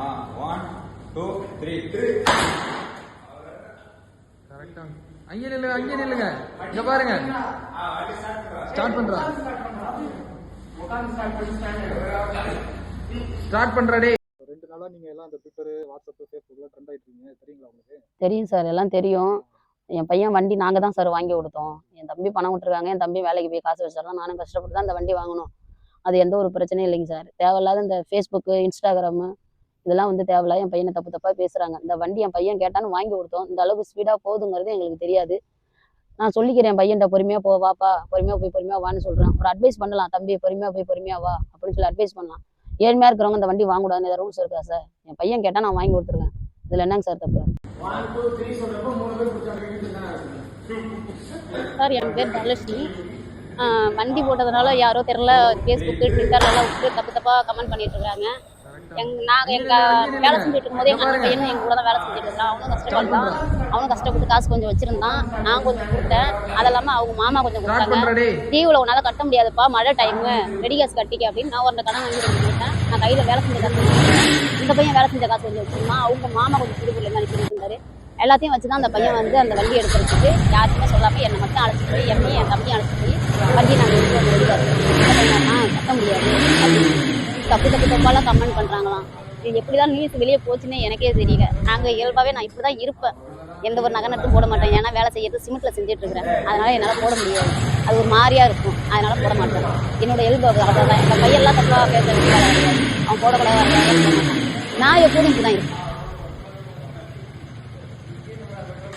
ஆ one two three கரெக்டா அங்கே நில்லுங்க அங்கே நில்லுங்க. இங்க பாருங்க. ஸ்டார்ட் பண்றா. ஸ்டார்ட் பண்றா டேய். ரெண்டு நாளா நீங்க எல்லாம் அந்த ட்விட்டர் வாட்ஸ்அப் ஃபேஸ்புக்ல ட்ரெண்ட் ஆயிட்டு இருக்கீங்க. தெரியுங்களா உங்களுக்கு? தெரியும் சார் எல்லாம் தெரியும். என் பையன் வண்டி நாங்கள் தான் சார் வாங்கி கொடுத்தோம். என் தம்பி பணம் விட்டுருக்காங்க என் தம்பி வேலைக்கு போய் காசு வச்சிடலாம் நானும் கஷ்டப்பட்டு தான் அந்த வண்டி வாங்கணும். அது எந்த ஒரு பிரச்சனையும் இல்லைங்க சார். தேவையில்லாத இந்த ஃபேஸ்புக்கு இன்ஸ்டாகிராமு இதெல்லாம் வந்து தேவையில்லாத என் பையனை தப்பு தப்பாக பேசுகிறாங்க இந்த வண்டி என் பையன் கேட்டான்னு வாங்கி கொடுத்தோம். இந்த அளவுக்கு ஸ்பீடாக போகுதுங்கிறது எங்களுக்கு தெரியாது. நான் சொல்லிக்கிறேன் என் பையன்கிட்ட பொறுமையாக போ வாப்பா பொறுமையாக போய் பொறுமையாக வான்னு சொல்கிறேன் ஒரு அட்வைஸ் பண்ணலாம். தம்பி பொறுமையாக போய் பொறுமையாக வா அப்படின்னு சொல்லி அட்வைஸ் பண்ணலாம். ஏழ்மையாக இருக்கிறவங்க இந்த வண்டி வாங்கக்கூடாதுன்னு ஏதாவது ரூல்ஸ் இருக்கா சார்? என் பையன் கேட்டால் நான் வாங்கி கொடுத்துருக்கேன் இதில் என்னங்க சார் தப்பு? சார் என் பேர் தனலட்சுமி வண்டி போட்டதுனால யாரோ தெரில ஃபேஸ்புக்கு ட்விட்டர்லாம் விட்டு தப்பு தப்பாக கமெண்ட் பண்ணிட்டு இருக்காங்க. எங் நாங்கள் எங்கள் வேலை செஞ்சுட்டு இருக்கும்போது எங்கள் அண்ணன் பையனும் எங்கள் கூட தான் வேலை செஞ்சுட்டு இருக்கான் அவனும் கஷ்டப்பட்டான். அவனும் கஷ்டப்பட்டு காசு கொஞ்சம் வச்சிருந்தான். நான் கொஞ்சம் கொடுத்தேன். அது இல்லாமல் அவங்க மாமா கொஞ்சம் கொடுத்தாங்க. டியூவில் உன்னால் கட்ட முடியாதுப்பா. மழை டைமு ரெடி காசு கட்டிக்க அப்படின்னு நான் ஒரு கடன் வாங்கி கொடுத்துட்டேன் நான் கையில் வேலை செஞ்ச காசு. இந்த பையன் வேலை செஞ்ச காசு கொஞ்சம் வச்சிருந்தான். அவங்க மாமா கொஞ்சம் திருப்பூர்ல இருந்து அனுப்பி இருந்தாரு. எல்லாத்தையும் வச்சு தான் அந்த பையன் வந்து அந்த வண்டி எடுக்கிறதுக்கு யாருக்குமே சொல்லாமல் என்னை மட்டும் அழைச்சிட்டு போய் என்னையும் என் தம்பியும் அழைச்சிட்டு போய் வண்டி நாங்கள் எடுத்து வந்து கட்ட முடியாது தப்பு தப்பு தப்பாலாம் கமெண்ட் பண்ணுறாங்களாம் இது எப்படி தான் நியூஸ் வெளியே போச்சுன்னே எனக்கே தெரியல நாங்கள் இயல்பாகவே நான் இப்படி தான் இருப்பேன் எந்த ஒரு நகை போட மாட்டேன் ஏன்னா வேலை செய்யறது சிமெண்ட்டில் செஞ்சுட்டு இருக்கிறேன் அதனால் என்னால் போட முடியாது அது ஒரு மாதிரியாக இருக்கும் அதனால் போட மாட்டேன் என்னோட இயல்பு அவ்வளோதான் எங்கள் பையெல்லாம் தப்பாக பேச அவன் போடக்கூடாது நான் எப்போதும் இப்படி தான் இருப்பேன்.